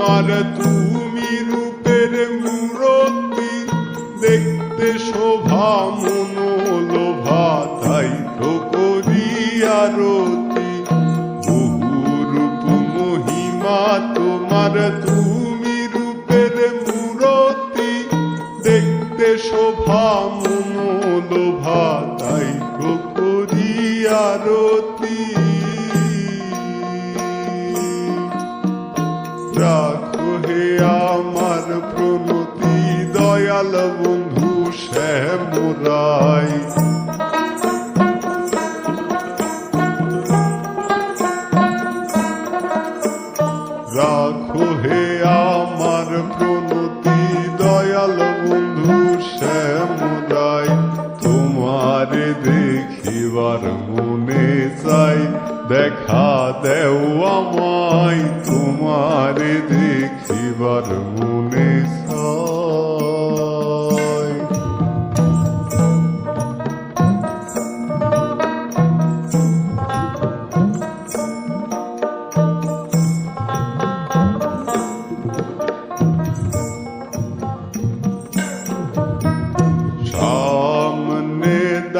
তোমার তুমি রূপের মূরতি দেখতে শোভা মনোলোভা, তাই তো করি আরতি। বহু রূপ মহিমা তোমার তুমি রূপের মূরতি দেখতে শোভা মনোলোভা, তাই তো আরতি। দয়াল বন্ধু শ্যামরাই। রাখো হে আমার প্রণতি, দয়াল বন্ধু শ্যামরাই। তোমারে দেখিবার মনে চাই, দেখা দেও আমায়। তোমারে দেখিবার মনে চাই।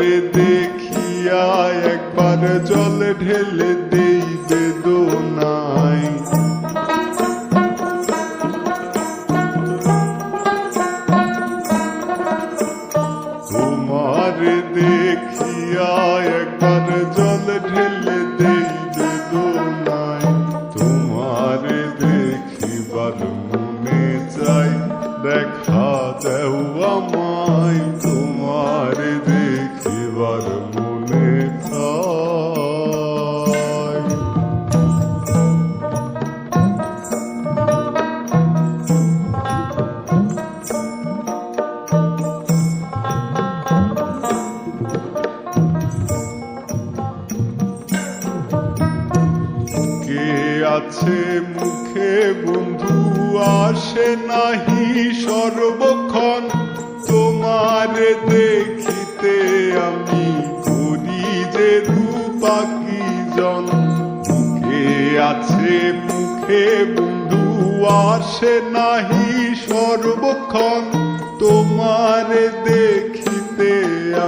তোমারে দেখিয়া একবার জল ঢেলে দেই বেদনাই তোমারে দেখিয়া একবার জল ঢেলে দেই বেদনাই তোমারে দেখিবার মনে চাই, দেখা দেও আমায়। তোমারে দেখিবার মনে কে আছে মুখে বন্ধু আসে নাহি সর্বক্ষণ? তোমারে দেখিতে আমি রূপাকি জন মুখে আছে মুখে বন্ধু আসে নাহি সর্বক্ষণ। তোমারে দেখিতে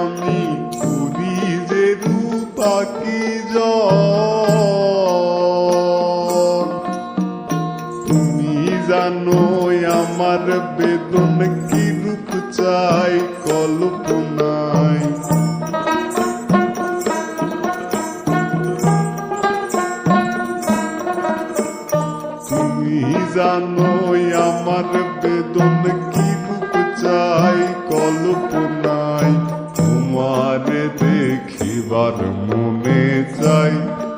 আমি করি যে রূপাকি জন। তুমি জানো আমার বেদন কি রূপ চাই কল্পনায় জানো আমার বেদন কি রূপ চাই কল্পনায় তোমার দেখিবার মনে চাই।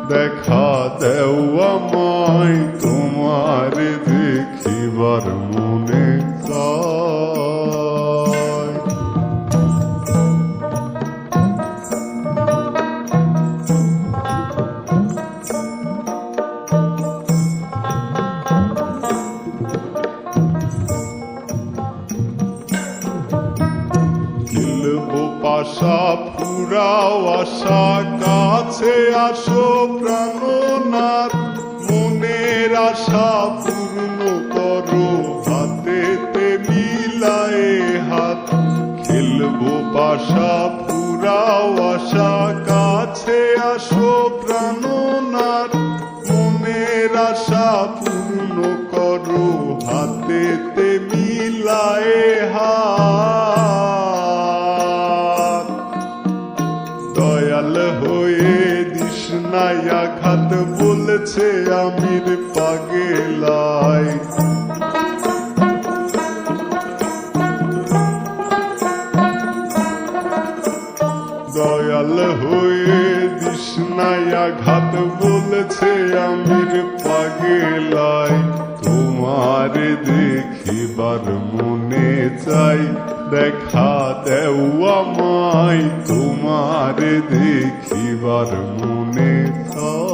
দেখা দেওয়া আমায়, তোমার দেখিবার মনে আশা ফুরাও আশা, কাছে আসো প্রাণনাথ। মনের আশা পূর্ণ করো, হাতেতে মিলায়ে হাত। খেলব পাশা ফুরাও আশা, কাছে আসো প্রাণনাথ। মনের আশা পূর্ণ করো, হাতেতে মিলায়ে হাত। আঘাত বলেছে আমির পাগেলায় দয়াল হয়ে দিশনাই আঘাত বলেছে আমির পাগেলায় তোমার দেখিবার মনে চাই, দেখা দেও আমায়। তোমার দেখিবার মনে চাই।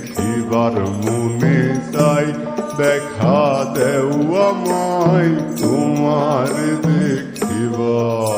দেখিবার মনে তাই দেখা দেওয়া মাই তোমার দেখিবার।